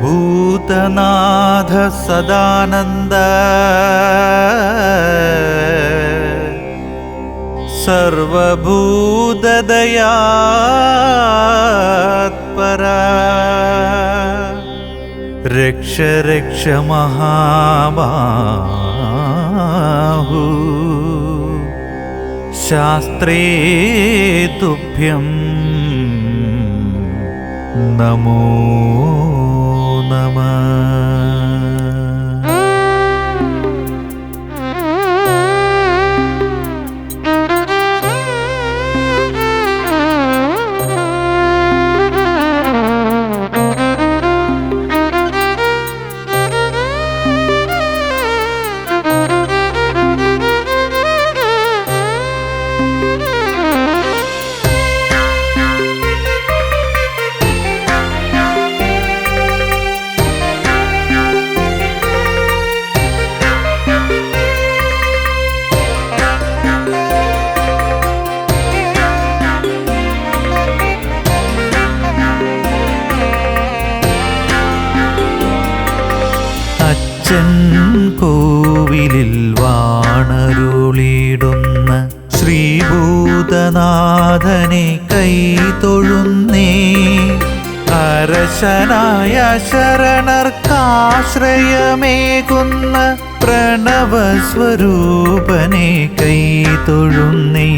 भूतनाथ सदानन्द। सर्वभूतदयात्परा। रक्ष रक्ष महाबाहु। शास्त्रे तुभ्यं नमो വാണരുളിടുന്ന ശ്രീഭൂതനാഥനെ കൈ തൊഴുന്നേ. അരശനായ ശരണർക്കാശ്രയമേകുന്ന പ്രണവസ്വരൂപനെ കൈ തൊഴുന്നേ.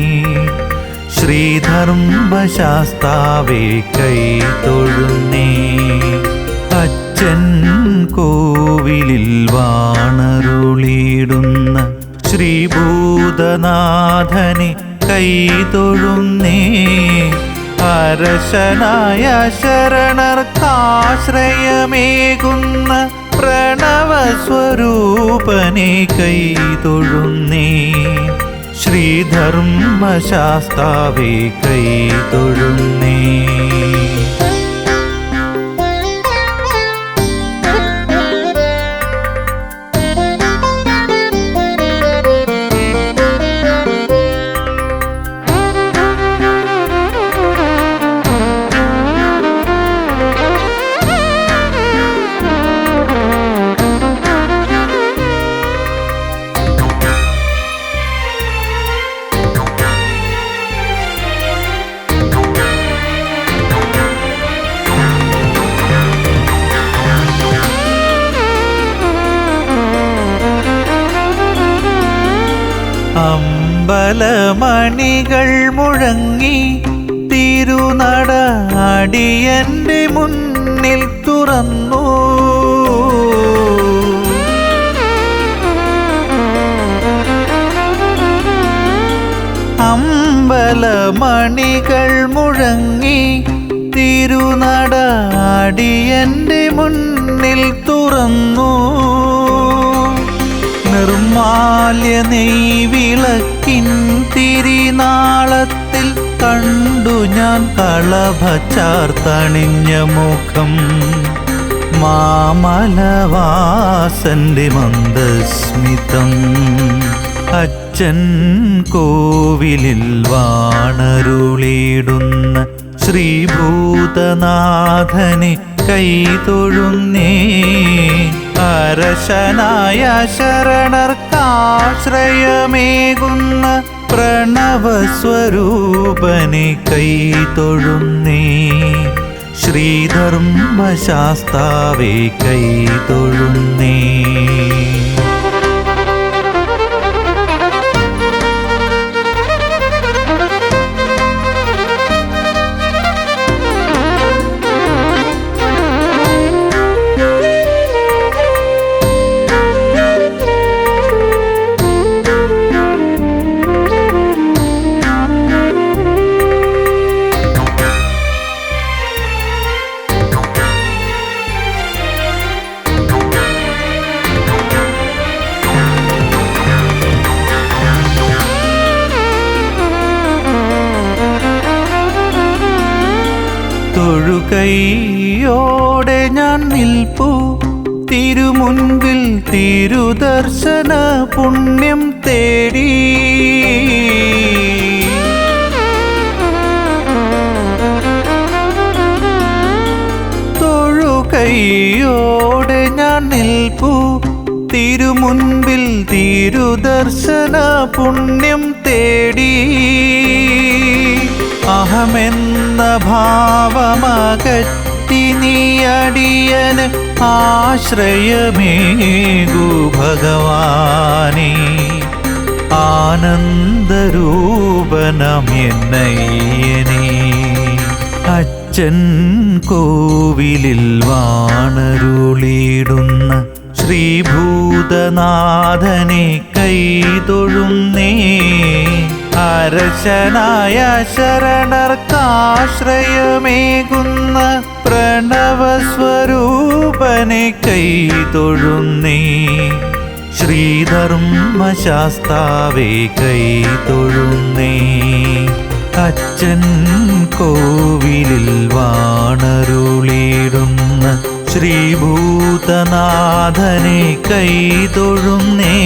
ശ്രീധർമ്മശാസ്താവേ കൈതൊഴുന്നേ അച്ഛൻ ശ്രീഭൂതനാഥനെ കൈതൊഴുന്നേ. അരശനായ ശരണർക്കാശ്രയമേകുന്ന പ്രണവസ്വരൂപനെ കൈതൊഴുന്നേ. ശ്രീധർമ്മശാസ്താവേ കൈതൊഴുന്നേ. അമ്പലമണികൾ മുഴങ്ങി തിരുനട അടിയന്റെ മുന്നിൽ തുറന്നു. അമ്പലമണികൾ മുഴങ്ങി തിരുനട അടിയന്റെ മുന്നിൽ തുറന്നു. നിർമാല്യ നെയ്വിളക്കിൻ തിരിനാളത്തിൽ കണ്ടു ഞാൻ കളഭച്ചാർത്തണിഞ്ഞ മുഖം. മാമലവാസന്റെ മന്ദസ്മിതം. അച്ഛൻ കോവിലിൽ വാണരുളിടുന്ന ശ്രീഭൂതനാഥനെ കൈതൊഴുന്നേ. അരശനായ ശരണർക്കാശ്രയമേകുന്ന പ്രണവസ്വരൂപനെ കൈതൊഴുന്നേ ശ്രീധർമ്മശാസ്താവേ കൈതൊഴുന്നേ തൊഴുകൈയോടെ ഞാൻ നിൽപ്പു. തിരുമുൻപിൽ തിരുദർശന പുണ്യം തേടി. തൊഴുകൈയോടെ നിൽപ്പു. തിരുമുൻപിൽ തിരുദർശന പുണ്യം തേടി. അഹമെന്ന ഭാവമകറ്റി നീ അടിയന് ആശ്രയമേകു ഭഗവാനേ ആനന്ദരൂപനം എന്നയ്യനേ അച്ഛൻ കോവിലിൽ വാണരുളിയിടുന്ന ശ്രീഭൂതനാഥനെ കൈതൊഴുന്നേ അരശനായ ശരണർക്കാശ്രയമേകുന്ന പ്രണവസ്വരൂപനെ കൈതൊഴുന്നേ. ശ്രീധർമ്മശാസ്താവേ കൈതൊഴുന്നേ. അച്ഛൻ കോവിലിൽ വാണരുളിയിടുന്ന ശ്രീഭൂതനാഥനെ കൈതൊഴുന്നേ.